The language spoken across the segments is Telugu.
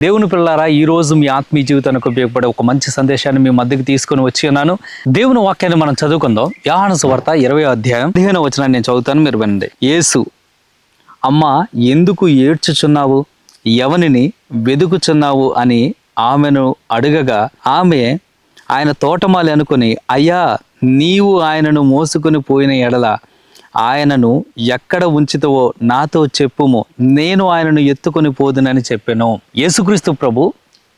దేవుని పిల్లారా ఈ రోజు మీ ఆత్మీయ జీవితానికి ఉపయోగపడే ఒక మంచి సందేశాన్ని మీ మధ్యకి తీసుకొని వచ్చి ఉన్నాను. దేవుని వాక్యాన్ని మనం చదువుకుందాం. యాహాను సువార్త ఇరవై అధ్యాయం పదిహేను వచనాన్ని నేను చదువుతాను మీరు వినండి. యేసు అమ్మ ఎందుకు ఏడ్చుచున్నావు? ఎవనిని వెదుకుచున్నావు? అని ఆమెను అడగగా ఆమె ఆయన తోటమాలి అనుకుని అయ్యా నీవు ఆయనను మోసుకొని పోయిన ఎడల ఆయనను ఎక్కడ ఉంచుతావో నాతో చెప్పుము. నేను ఆయనను ఎత్తుకొని పోదునని చెప్పాను. యేసుక్రీస్తు ప్రభు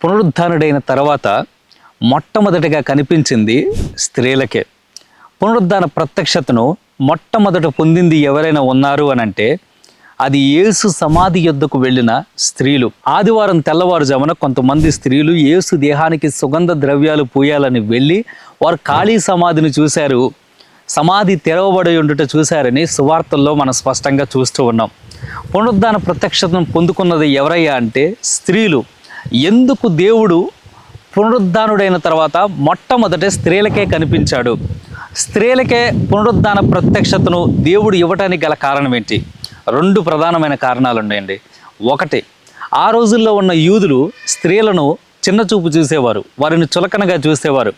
పునరుద్ధానుడైన తర్వాత మొట్టమొదటిగా కనిపించింది స్త్రీలకే. పునరుద్ధాన ప్రత్యక్షతను మొట్టమొదట పొందింది ఎవరైనా ఉన్నారు అని అంటే అది యేసు సమాధి యొద్దకు వెళ్ళిన స్త్రీలు. ఆదివారం తెల్లవారుజామున కొంతమంది స్త్రీలు యేసు దేహానికి సుగంధ ద్రవ్యాలు పూయాలని వెళ్ళి వారు ఖాళీ సమాధిని చూశారు. సమాధి తెరవబడి ఉండుట చూశారని సువార్తల్లో మనం స్పష్టంగా చూస్తూ ఉన్నాం. పునరుద్ధాన ప్రత్యక్షతను పొందుకున్నది ఎవరయ్యా అంటే స్త్రీలు. ఎందుకు దేవుడు పునరుద్ధానుడైన తర్వాత మొట్టమొదట స్త్రీలకే కనిపించాడు? స్త్రీలకే పునరుద్ధాన ప్రత్యక్షతను దేవుడు ఇవ్వటానికి గల కారణం ఏంటి? రెండు ప్రధానమైన కారణాలు ఉన్నాయండి. ఒకటి ఆ రోజుల్లో ఉన్న యూదులు స్త్రీలను చిన్న చూపు చూసేవారు వారిని చులకనగా చూసేవారు.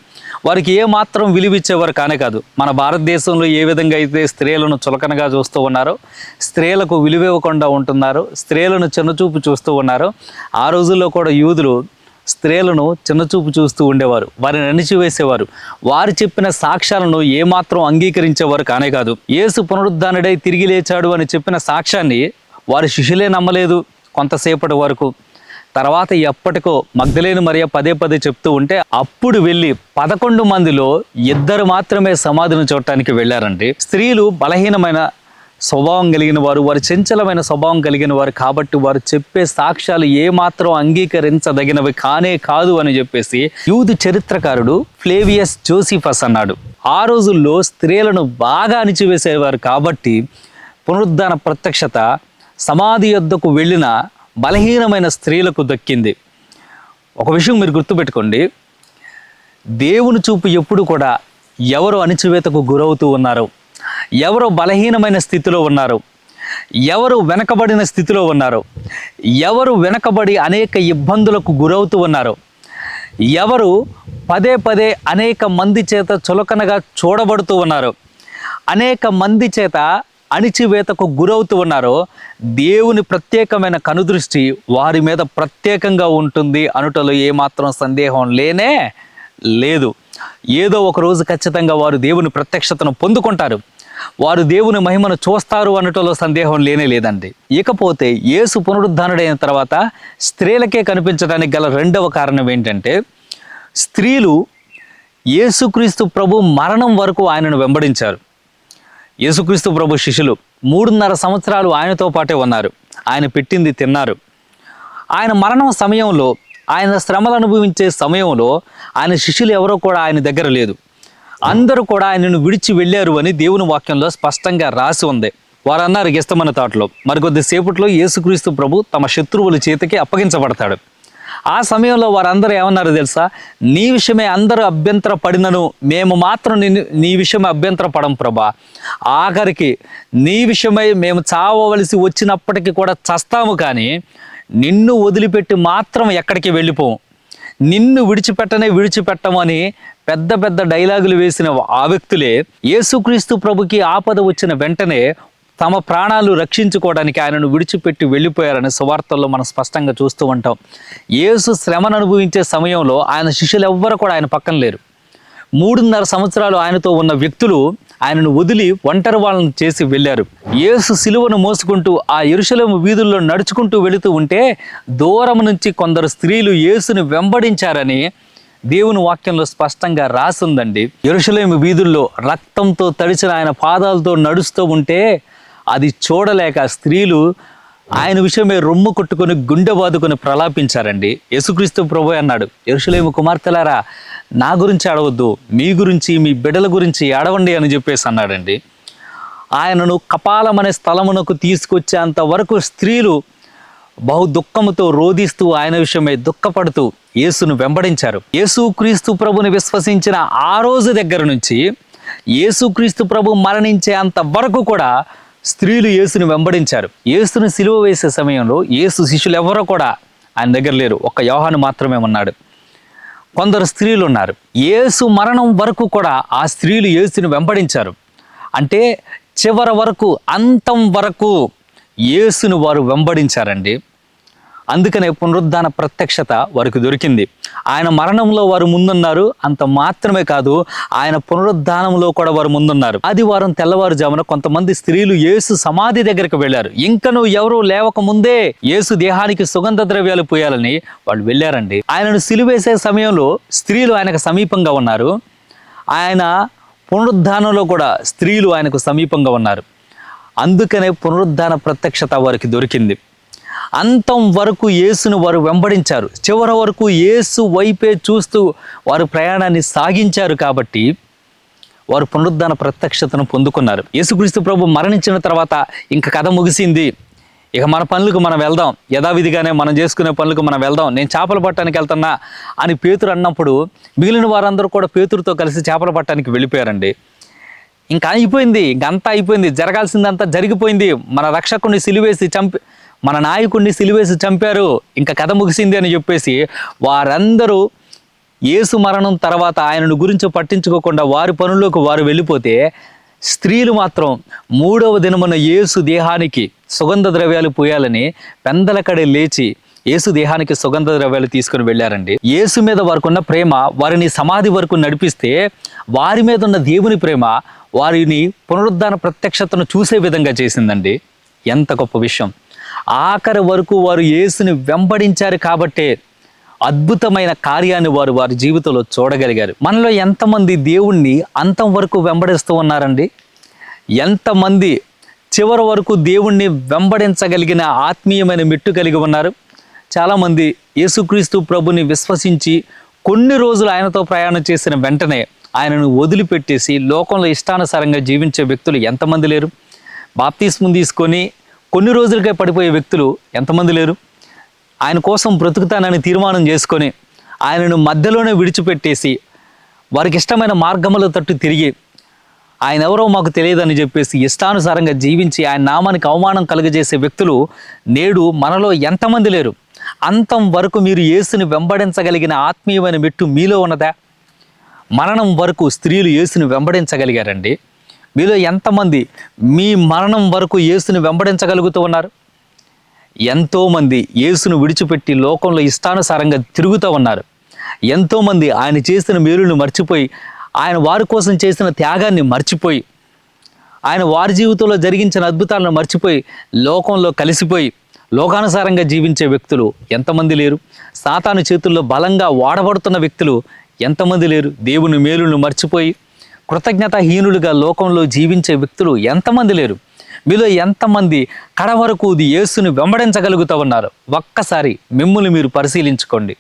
వారికి ఏ మాత్రం విలువిచ్చేవారు కానే కాదు. మన భారతదేశంలో ఏ విధంగా అయితే స్త్రీలను చులకనగా చూస్తూ ఉన్నారో స్త్రీలకు విలువివ్వకుండా ఉంటున్నారు స్త్రీలను చిన్నచూపు చూస్తూ ఉన్నారో ఆ రోజుల్లో కూడా యూదులు స్త్రీలను చిన్నచూపు చూస్తూ ఉండేవారు వారిని అణిచివేసేవారు. వారు చెప్పిన సాక్ష్యాలను ఏమాత్రం అంగీకరించేవారు కానే కాదు. యేసు పునరుద్ధానుడై తిరిగి లేచాడు అని చెప్పిన సాక్ష్యాన్ని వారి శిష్యులే నమ్మలేదు కొంతసేపటి వరకు. తర్వాత ఎప్పటికో మగ్ధలేని మరియ పదే పదే చెప్తూ ఉంటే అప్పుడు వెళ్ళి పదకొండు మందిలో ఇద్దరు మాత్రమే సమాధిని చూడటానికి వెళ్ళారండి. స్త్రీలు బలహీనమైన స్వభావం కలిగిన వారు వారు చంచలమైన స్వభావం కలిగిన వారు కాబట్టి వారు చెప్పే సాక్ష్యాలు ఏమాత్రం అంగీకరించదగినవి కానే కాదు అని చెప్పేసి యూదు చరిత్రకారుడు ఫ్లేవియస్ జోసిఫస్ అన్నాడు. ఆ రోజుల్లో స్త్రీలను బాగా అణిచివేసేవారు కాబట్టి పునరుద్ధాన ప్రత్యక్షత సమాధి యొద్దకు వెళ్ళిన బలహీనమైన స్త్రీలకు దక్కింది. ఒక విషయం మీరు గుర్తుపెట్టుకోండి. దేవుని చూపు ఎప్పుడు కూడా ఎవరు అణిచివేతకు గురవుతూ ఉన్నారు? ఎవరు బలహీనమైన స్థితిలో ఉన్నారు? ఎవరు వెనకబడిన స్థితిలో ఉన్నారు? ఎవరు వెనకబడి అనేక ఇబ్బందులకు గురవుతూ ఉన్నారు? ఎవరు పదే పదే అనేక మంది చేత చులకనగా చూడబడుతూ ఉన్నారు? అనేక మంది చేత అణిచివేతకు గురవుతూ ఉన్నారో. దేవుని ప్రత్యేకమైన కనుదృష్టి వారి మీద ప్రత్యేకంగా ఉంటుంది అనుటలో ఏమాత్రం సందేహం లేనే లేదు. ఏదో ఒక రోజు ఖచ్చితంగా వారు దేవుని ప్రత్యక్షతను పొందుకుంటారు. వారు దేవుని మహిమను చూస్తారు అనటంలో సందేహం లేనే లేదండి. ఇకపోతే యేసు పునరుద్ధానుడైన తర్వాత స్త్రీలకే కనిపించడానికి గల రెండవ కారణం ఏంటంటే స్త్రీలు యేసుక్రీస్తు ప్రభు మరణం వరకు ఆయనను వెంబడించారు. యేసుక్రీస్తు ప్రభు శిష్యులు మూడున్నర సంవత్సరాలు ఆయనతో పాటే ఉన్నారు. ఆయన పెట్టింది తిన్నారు. ఆయన మరణం సమయంలో ఆయన శ్రమలు అనుభవించే సమయంలో ఆయన శిష్యులు ఎవరో కూడా ఆయన దగ్గర లేదు. అందరూ కూడా ఆయనను విడిచి వెళ్ళారు అని దేవుని వాక్యంలో స్పష్టంగా రాసి ఉంది. వారు అన్నారు గెస్తమన్న తాటలో. మరికొద్ది సేపట్లో యేసుక్రీస్తు ప్రభు తమ శత్రువుల చేతికి అప్పగించబడతాడు. ఆ సమయంలో వారందరూ ఏమన్నారు తెలుసా? నీ విషయమే అందరూ అభ్యంతర పడినను మేము మాత్రం నిన్ను నీ విషయమే అభ్యంతర పడం ప్రభా. ఆఖరికి నీ విషయమై మేము చావవలసి వచ్చినప్పటికీ కూడా చస్తాము కానీ నిన్ను వదిలిపెట్టి మాత్రం ఎక్కడికి వెళ్ళిపోము. నిన్ను విడిచిపెట్టనే విడిచిపెట్టమని పెద్ద పెద్ద డైలాగులు వేసిన ఆ వ్యక్తులే యేసుక్రీస్తు ప్రభుకి ఆపద వచ్చిన వెంటనే తమ ప్రాణాలు రక్షించుకోవడానికి ఆయనను విడిచిపెట్టి వెళ్ళిపోయారని సువార్తల్లో మనం స్పష్టంగా చూస్తూ ఉంటాం. యేసు శ్రమను అనుభవించే సమయంలో ఆయన శిష్యులు ఎవ్వరు కూడా ఆయన పక్కన లేరు. మూడున్నర సంవత్సరాలు ఆయనతో ఉన్న వ్యక్తులు ఆయనను వదిలి ఒంటరి వాళ్ళని చేసి వెళ్ళారు. యేసు సిలువను మోసుకుంటూ ఆ ఎరుషలేము వీధుల్లో నడుచుకుంటూ వెళుతూ ఉంటే దూరం నుంచి కొందరు స్త్రీలు యేసుని వెంబడించారని దేవుని వాక్యంలో స్పష్టంగా రాసుందండి. ఎరుషలేము వీధుల్లో రక్తంతో తడిచిన ఆయన పాదాలతో నడుస్తూ ఉంటే అది చూడలేక స్త్రీలు ఆయన విషయమే రొమ్ము కొట్టుకొని గుండె బాదుకొని ప్రలాపించారండి. యేసుక్రీస్తు ప్రభు అన్నాడు ఎరుషలేము కుమార్తెలారా నా గురించి అడవద్దు మీ గురించి మీ బిడ్డల గురించి అడవండి అని చెప్పేసి అన్నాడండి. ఆయనను కపాలం అనే స్థలమునకు తీసుకొచ్చేంత వరకు స్త్రీలు బహు దుఃఖముతో రోధిస్తూ ఆయన విషయమై దుఃఖపడుతూ యేసును వెంబడించారు. యేసుక్రీస్తు ప్రభుని విశ్వసించిన ఆ రోజు దగ్గర నుంచి యేసుక్రీస్తు ప్రభు మరణించే అంత వరకు కూడా స్త్రీలు యేసుని వెంబడించారు. యేసుని సిలువ వేసే సమయంలో యేసు శిష్యులు ఎవరో కూడా ఆయన దగ్గర లేరు. ఒక్క యోహాను మాత్రమే ఉన్నాడు. కొందరు స్త్రీలు ఉన్నారు. యేసు మరణం వరకు కూడా ఆ స్త్రీలు యేసుని వెంబడించారు. అంటే చివరి వరకు అంతం వరకు యేసును వారు వెంబడించారండి. అందుకనే పునరుద్ధాన ప్రత్యక్షత వారికి దొరికింది. ఆయన మరణంలో వారు ముందున్నారు అంత మాత్రమే కాదు ఆయన పునరుద్ధానంలో కూడా వారు ముందున్నారు. ఆదివారం తెల్లవారుజామున కొంతమంది స్త్రీలు యేసు సమాధి దగ్గరికి వెళ్ళారు. ఇంకను ఎవరు లేవక ముందే యేసు దేహానికి సుగంధ ద్రవ్యాలు పోయాలని వాళ్ళు వెళ్ళారండి. ఆయనను సిలువేసే సమయంలో స్త్రీలు ఆయనకు సమీపంగా ఉన్నారు. ఆయన పునరుద్ధానంలో కూడా స్త్రీలు ఆయనకు సమీపంగా ఉన్నారు. అందుకనే పునరుద్ధాన ప్రత్యక్షత వారికి దొరికింది. అంతం వరకు యేసును వారు వెంబడించారు. చివరి వరకు యేసు వైపే చూస్తూ వారు ప్రయాణాన్ని సాగించారు కాబట్టి వారు పునరుద్ధాన ప్రత్యక్షతను పొందుకున్నారు. యేసుక్రీస్తు ప్రభు మరణించిన తర్వాత ఇంక కథ ముగిసింది. ఇక మన పనులకు మనం వెళ్దాం. యథావిధిగానే మనం చేసుకునే పనులకు మనం వెళ్దాం. నేను చేపలు పట్టడానికి వెళ్తున్నా అని పేతురు అన్నప్పుడు మిగిలిన వారందరూ కూడా పేతురుతో కలిసి చేపలు పట్టడానికి వెళ్ళిపోయారండి. ఇంకా అయిపోయింది ఇంకంతా అయిపోయింది జరగాల్సిందంతా జరిగిపోయింది. మన రక్షకుడిని సిలివేసి చంపి మన నాయకుడిని సిలివేసి చంపారు ఇంకా కథ ముగిసింది అని చెప్పేసి వారందరూ ఏసు మరణం తర్వాత ఆయనను గురించి పట్టించుకోకుండా వారి పనుల్లోకి వారు వెళ్ళిపోతే స్త్రీలు మాత్రం మూడవ దినమున యేసు దేహానికి సుగంధ ద్రవ్యాలు పోయాలని పెందలకడే లేచి యేసు దేహానికి సుగంధ ద్రవ్యాలు తీసుకుని వెళ్ళారండి. యేసు మీద వారికి ఉన్న ప్రేమ వారిని సమాధి వరకు నడిపిస్తే వారి మీద ఉన్న దేవుని ప్రేమ వారిని పునరుద్ధాన ప్రత్యక్షతను చూసే విధంగా చేసిందండి. ఎంత గొప్ప విషయం. ఆఖరి వరకు వారు యేసుని వెంబడించారు కాబట్టే అద్భుతమైన కార్యాన్ని వారు వారి జీవితంలో చూడగలిగారు. మనలో ఎంతమంది దేవుణ్ణి అంతం వరకు వెంబడిస్తూ ఉన్నారండి? ఎంతమంది చివరి వరకు దేవుణ్ణి వెంబడించగలిగిన ఆత్మీయమైన మెట్టు కలిగి ఉన్నారు? చాలామంది యేసుక్రీస్తు ప్రభుని విశ్వసించి కొన్ని రోజులు ఆయనతో ప్రయాణం చేసిన వెంటనే ఆయనను వదిలిపెట్టేసి లోకంలో ఇష్టానుసారంగా జీవించే వ్యక్తులు ఎంతమంది లేరు? బాప్తిస్మం తీసుకొని కొన్ని రోజులకే పడిపోయే వ్యక్తులు ఎంతమంది లేరు? ఆయన కోసం బ్రతుకుతానని తీర్మానం చేసుకొని ఆయనను మధ్యలోనే విడిచిపెట్టేసి వారికి ఇష్టమైన మార్గముల తట్టు తిరిగి ఆయన ఎవరో మాకు తెలియదని చెప్పేసి ఇష్టానుసారంగా జీవించి ఆయన నామానికి అవమానం కలుగజేసే వ్యక్తులు నేడు మనలో ఎంతమంది లేరు? అంతం వరకు మీరు యేసుని వెంబడించగలిగిన ఆత్మీయమైన మెట్టు మీలో ఉన్నదా? మరణం వరకు స్త్రీలు యేసుని వెంబడించగలిగారండి. మీలో ఎంతమంది మీ మరణం వరకు యేసుని వెంబడించగలుగుతూ ఉన్నారు? ఎంతోమంది యేసును విడిచిపెట్టి లోకంలో ఇష్టానుసారంగా తిరుగుతూ ఉన్నారు. ఎంతోమంది ఆయన చేసిన మేలును మర్చిపోయి ఆయన వారి కోసం చేసిన త్యాగాన్ని మర్చిపోయి ఆయన వారి జీవితంలో జరిగించిన అద్భుతాలను మర్చిపోయి లోకంలో కలిసిపోయి లోకానుసారంగా జీవించే వ్యక్తులు ఎంతమంది లేరు? సాతాను చేతుల్లో బలంగా వాడబడుతున్న వ్యక్తులు ఎంతమంది లేరు? దేవుని మేలును మర్చిపోయి కృతజ్ఞతాహీనులుగా లోకంలో జీవించే వ్యక్తులు ఎంతమంది లేరు? మీలో ఎంతమంది కడ వరకు యేసుని వెంబడించగలుగుతూ ఉన్నారు? ఒక్కసారి మిమ్మల్ని మీరు పరిశీలించుకోండి.